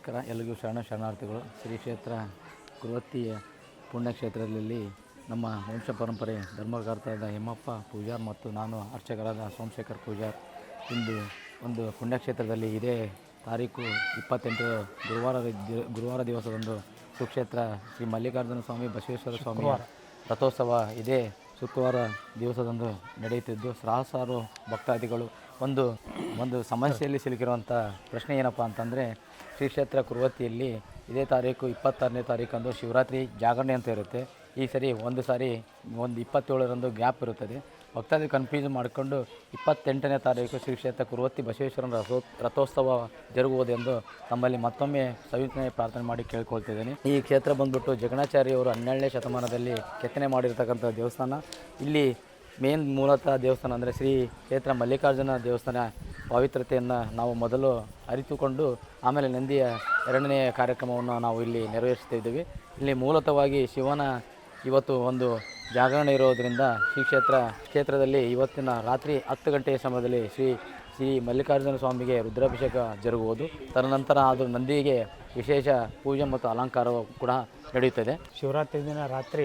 ನಮಸ್ಕಾರ. ಎಲ್ಲರಿಗೂ ಶರಣ ಶರಣಾರ್ಥಿಗಳು. ಶ್ರೀ ಕ್ಷೇತ್ರ ಕುರುವತ್ತಿಯ ಪುಣ್ಯಕ್ಷೇತ್ರದಲ್ಲಿ ನಮ್ಮ ವಂಶ ಪರಂಪರೆ ಧರ್ಮಕರ್ತರಾದ ಹೇಮಪ್ಪ ಪೂಜಾರ್ ಮತ್ತು ನಾನು ಅರ್ಚಕರಾದ ಸೋಮಶೇಖರ್ ಪೂಜಾರ್ ಇಂದು ಒಂದು ಪುಣ್ಯಕ್ಷೇತ್ರದಲ್ಲಿ ಇದೇ ತಾರೀಕು ಇಪ್ಪತ್ತೆಂಟು ಗುರುವಾರ ಗುರುವಾರ ದಿವಸದಂದು ಸುಕ್ಷೇತ್ರ ಶ್ರೀ ಮಲ್ಲಿಕಾರ್ಜುನ ಸ್ವಾಮಿ ಬಸವೇಶ್ವರ ಸ್ವಾಮಿಯ ರಥೋತ್ಸವ ಇದೇ ಶುಕ್ರವಾರ ದಿವಸದಂದು ನಡೆಯುತ್ತಿದ್ದು. ಸಹಸ್ರಾರು ಭಕ್ತಾದಿಗಳು ಒಂದು ಒಂದು ಸಮಸ್ಯೆಯಲ್ಲಿ ಸಿಲುಕಿರುವಂಥ ಪ್ರಶ್ನೆ ಏನಪ್ಪ ಅಂತಂದರೆ ಶ್ರೀ ಕ್ಷೇತ್ರ ಕುರುವತಿಯಲ್ಲಿ ಇದೇ ತಾರೀಕು, ಇಪ್ಪತ್ತಾರನೇ ತಾರೀಕಂದು ಶಿವರಾತ್ರಿ ಜಾಗರಣೆ ಅಂತ ಇರುತ್ತೆ. ಈ ಸರಿ ಒಂದು ಸಾರಿ, ಒಂದು ಇಪ್ಪತ್ತೇಳರಂದು ಗ್ಯಾಪ್ ಇರುತ್ತದೆ. ಭಕ್ತಾದಿ ಕನ್ಫ್ಯೂಸ್ ಮಾಡಿಕೊಂಡು ಇಪ್ಪತ್ತೆಂಟನೇ ತಾರೀಕು ಶ್ರೀ ಕ್ಷೇತ್ರ ಕುರುವತ್ತಿ ಬಸವೇಶ್ವರನ ರಥೋ, ರಥೋತ್ಸವ ಜರುಗುವುದೆಂದು ತಮ್ಮಲ್ಲಿ ಮತ್ತೊಮ್ಮೆ ಸವಿತನೆ ಪ್ರಾರ್ಥನೆ ಮಾಡಿ ಕೇಳ್ಕೊಳ್ತಿದ್ದೇನೆ. ಈ ಕ್ಷೇತ್ರ ಬಂದ್ಬಿಟ್ಟು ಜಗಣಾಚಾರ್ಯವರು ಹನ್ನೆರಡನೇ ಶತಮಾನದಲ್ಲಿ ಕೆತ್ತನೆ ಮಾಡಿರ್ತಕ್ಕಂಥ ದೇವಸ್ಥಾನ. ಇಲ್ಲಿ ಮೇನ್ ಮೂಲತಃ ದೇವಸ್ಥಾನ ಅಂದರೆ ಶ್ರೀ ಕ್ಷೇತ್ರ ಮಲ್ಲಿಕಾರ್ಜುನ ದೇವಸ್ಥಾನ ಪವಿತ್ರತೆಯನ್ನು ನಾವು ಮೊದಲು ಅರಿತುಕೊಂಡು ಆಮೇಲೆ ನಂದಿಯ ಎರಡನೇ ಕಾರ್ಯಕ್ರಮವನ್ನು ನಾವು ಇಲ್ಲಿ ನೆರವೇರಿಸ್ತಿದ್ದೀವಿ ಇಲ್ಲಿ ಮೂಲತಃವಾಗಿ ಶಿವನ ಇವತ್ತು ಒಂದು ಜಾಗರಣೆ ಇರೋದರಿಂದ ಶ್ರೀ ಕ್ಷೇತ್ರ ಕ್ಷೇತ್ರದಲ್ಲಿ ಇವತ್ತಿನ ರಾತ್ರಿ ಹತ್ತು ಗಂಟೆಯ ಸಮಯದಲ್ಲಿ ಶ್ರೀ ಶ್ರೀ ಮಲ್ಲಿಕಾರ್ಜುನ ಸ್ವಾಮಿಗೆ ರುದ್ರಾಭಿಷೇಕ ಜರುಗುವುದು. ತದನಂತರ ಅದು ನಂದಿಗೆ ವಿಶೇಷ ಪೂಜೆ ಮತ್ತು ಅಲಂಕಾರವು ಕೂಡ ನಡೆಯುತ್ತದೆ. ಶಿವರಾತ್ರಿ ದಿನ ರಾತ್ರಿ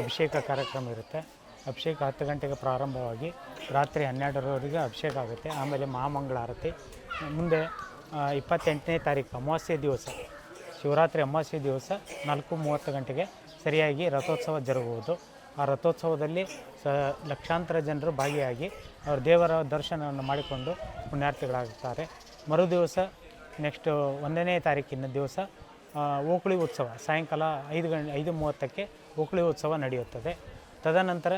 ಅಭಿಷೇಕ ಕಾರ್ಯಕ್ರಮ ಇರುತ್ತೆ. ಅಭಿಷೇಕ ಹತ್ತು ಗಂಟೆಗೆ ಪ್ರಾರಂಭವಾಗಿ ರಾತ್ರಿ ಹನ್ನೆರಡರವರೆಗೆ ಅಭಿಷೇಕ ಆಗುತ್ತೆ. ಆಮೇಲೆ ಮಹಾಮಂಗಳಾರತಿ. ಮುಂದೆ ಇಪ್ಪತ್ತೆಂಟನೇ ತಾರೀಕು ಅಮಾವಾಸ್ಯೆ ದಿವಸ. ಶಿವರಾತ್ರಿ ಅಮಾವಾಸ್ಯೆ ದಿವಸ ನಾಲ್ಕು ಮೂವತ್ತು ಗಂಟೆಗೆ ಸರಿಯಾಗಿ ರಥೋತ್ಸವ ಜರುಗುವುದು. ಆ ರಥೋತ್ಸವದಲ್ಲಿ ಸ, ಲಕ್ಷಾಂತರ ಜನರು ಭಾಗಿಯಾಗಿ ಅವರ ದೇವರ ದರ್ಶನವನ್ನು ಮಾಡಿಕೊಂಡು ಪುಣ್ಯಾರ್ಥಿಗಳಾಗುತ್ತಾರೆ. ಮರು ದಿವಸ, ನೆಕ್ಸ್ಟ್ ಒಂದನೇ ತಾರೀಕಿನ ದಿವಸ ಓಕುಳಿ ಉತ್ಸವ. ಸಾಯಂಕಾಲ ಐದು ಗಂಟೆ, ಐದು ಮೂವತ್ತಕ್ಕೆ ಓಕುಳಿ ಉತ್ಸವ ನಡೆಯುತ್ತದೆ. ತದನಂತರ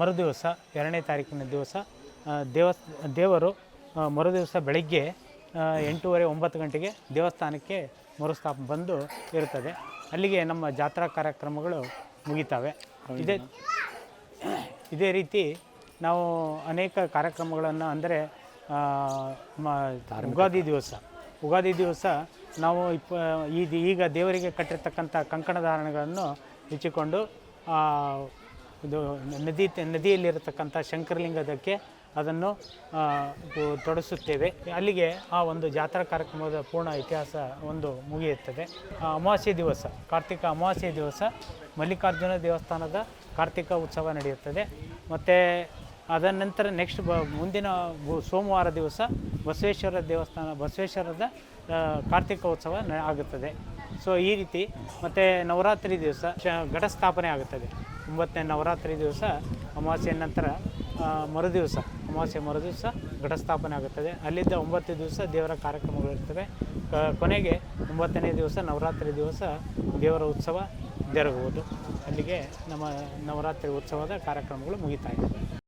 ಮರುದಿವಸ, ಎರಡನೇ ತಾರೀಕಿನ ದಿವಸ ದೇವ ದೇವರು ಮರುದಿವಸ ಬೆಳಗ್ಗೆ ಎಂಟೂವರೆ, ಒಂಬತ್ತು ಗಂಟೆಗೆ ದೇವಸ್ಥಾನಕ್ಕೆ ಮರುಸ್ಥಾಪ ಬಂದು ಇರುತ್ತದೆ. ಅಲ್ಲಿಗೆ ನಮ್ಮ ಜಾತ್ರಾ ಕಾರ್ಯಕ್ರಮಗಳು ಮುಗಿತಾವೆ. ಇದೇ ಇದೇ ರೀತಿ ನಾವು ಅನೇಕ ಕಾರ್ಯಕ್ರಮಗಳನ್ನು ಅಂದರೆ ಉಗಾದಿ ದಿವಸ. ಉಗಾದಿ ದಿವಸ ನಾವು ಇಪ್ಪ ಈಗ ದೇವರಿಗೆ ಕಟ್ಟಿರ್ತಕ್ಕಂಥ ಕಂಕಣ ಧಾರಣೆಗಳನ್ನು ಹೆಚ್ಚಿಕೊಂಡು ಇದು ನದಿ, ನದಿಯಲ್ಲಿರತಕ್ಕಂಥ ಶಂಕರಲಿಂಗದಕ್ಕೆ ಅದನ್ನು ತೊಡಸುತ್ತೇವೆ. ಅಲ್ಲಿಗೆ ಆ ಒಂದು ಜಾತ್ರಾ ಕಾರ್ಯಕ್ರಮದ ಪೂರ್ಣ ಇತಿಹಾಸ ಒಂದು ಮುಗಿಯುತ್ತದೆ. ಅಮಾವಾಸ್ಯೆ ದಿವಸ, ಕಾರ್ತಿಕ ಅಮಾವಾಸ್ಯೆ ದಿವಸ ಮಲ್ಲಿಕಾರ್ಜುನ ದೇವಸ್ಥಾನದ ಕಾರ್ತಿಕ ಉತ್ಸವ ನಡೆಯುತ್ತದೆ. ಮತ್ತು ಅದರ ನಂತರ ನೆಕ್ಸ್ಟ್ ಬ, ಮುಂದಿನ ಸೋಮವಾರ ದಿವಸ ಬಸವೇಶ್ವರ ದೇವಸ್ಥಾನ, ಬಸವೇಶ್ವರದ ಕಾರ್ತಿಕ ಉತ್ಸವ ಆಗುತ್ತದೆ. ಸೊ ಈ ರೀತಿ ಮತ್ತು ನವರಾತ್ರಿ ದಿವಸ ಘಟಸ್ಥಾಪನೆ ಆಗುತ್ತದೆ. ಒಂಬತ್ತನೇ ನವರಾತ್ರಿ ದಿವಸ ಅಮಾವಾಸ್ಯೆ ನಂತರ ಮರುದಿವಸ, ಅಮಾವಾಸ್ಯೆ ಮರುದಿವಸ ಘಟಸ್ಥಾಪನೆ ಆಗುತ್ತದೆ. ಅಲ್ಲಿದ್ದ ಒಂಬತ್ತು ದಿವಸ ದೇವರ ಕಾರ್ಯಕ್ರಮಗಳು ಇರ್ತವೆ. ಕೊನೆಗೆ ಒಂಬತ್ತನೇ ದಿವಸ ನವರಾತ್ರಿ ದಿವಸ ದೇವರ ಉತ್ಸವ ಜರುಗುವುದು. ಅಲ್ಲಿಗೆ ನಮ್ಮ ನವರಾತ್ರಿ ಉತ್ಸವದ ಕಾರ್ಯಕ್ರಮಗಳು ಮುಗಿತಾ ಇದೆ.